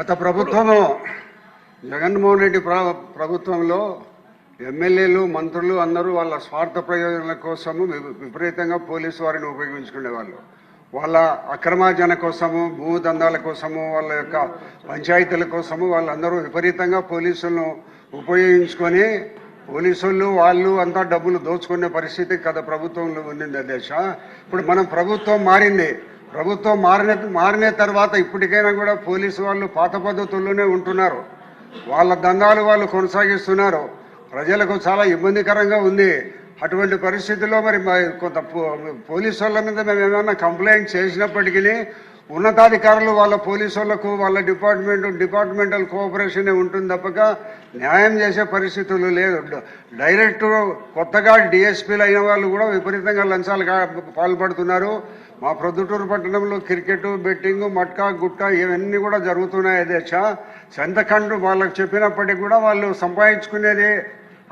గత ప్రభుత్వము జగన్మోహన్ రెడ్డి ప్రభుత్వంలో ఎమ్మెల్యేలు మంత్రులు అందరూ వాళ్ళ స్వార్థ ప్రయోజనాల కోసము వి- విపరీతంగా పోలీసు వారిని ఉపయోగించుకునేవాళ్ళు. వాళ్ళ అక్రమార్జన కోసము భూ దందాల కోసము వాళ్ళ యొక్క పంచాయతీల కోసము వాళ్ళందరూ విపరీతంగా పోలీసులను ఉపయోగించుకొని పోలీసులు వాళ్ళు అంతా డబ్బులు దోచుకునే పరిస్థితి గత ప్రభుత్వంలో ఉండింది దేశ. ఇప్పుడు మనం ప్రభుత్వం మారింది. ప్రభుత్వం మారిన మారిన తర్వాత ఇప్పటికైనా కూడా పోలీసు వాళ్ళు పాత పద్ధతుల్లోనే ఉంటున్నారు. వాళ్ళ దందాలు వాళ్ళు కొనసాగిస్తున్నారు. ప్రజలకు చాలా ఇబ్బందికరంగా ఉంది. అటువంటి పరిస్థితుల్లో మరి కొంత పో- పోలీసు వాళ్ళ మీద మేము ఏమైనా కంప్లైంట్ చేసినప్పటికీ ఉన్నతాధికారులు వాళ్ళ పోలీసు వాళ్ళకు వాళ్ళ డిపార్ట్మెంట్ డిపార్ట్మెంటల్ కోఆపరేషనే ఉంటుంది తప్పక. న్యాయం చేసే పరిస్థితులు లేదు. డ- డైరెక్ట్ కొత్తగా డిఎస్పీలు అయిన వాళ్ళు కూడా విపరీతంగా లంచాలు పాల్పడుతున్నారు. మా ప్రొద్దుటూరు పట్టణంలో క్రికెట్ బెట్టింగ్ మట్కా గుట్కా ఇవన్నీ కూడా జరుగుతున్నాయి దేశ సంతకండు వాళ్ళకు చెప్పినప్పటికీ కూడా వాళ్ళు సంపాదించుకునేది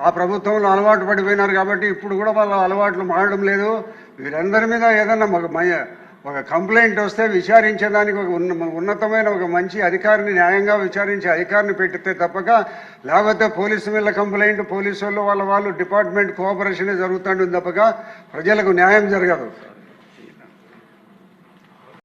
ఆ ప్రభుత్వంలో అలవాటు పడిపోయినారు కాబట్టి ఇప్పుడు కూడా వాళ్ళ అలవాట్లు మారడం లేదు. వీరందరి మీద ఏదన్నా ఒక కంప్లైంట్ వస్తే విచారించడానికి ఒక ఉన్న ఉన్నతమైన ఒక మంచి అధికారిని న్యాయంగా విచారించే అధికారిని పెట్టితే తప్పక లేకపోతే పోలీసు మీద కంప్లైంట్ పోలీసు వాళ్ళు వాళ్ళ వాళ్ళు డిపార్ట్మెంట్ కోఆపరేషన్ జరుగుతుంటుంది తప్పక ప్రజలకు న్యాయం జరగదు.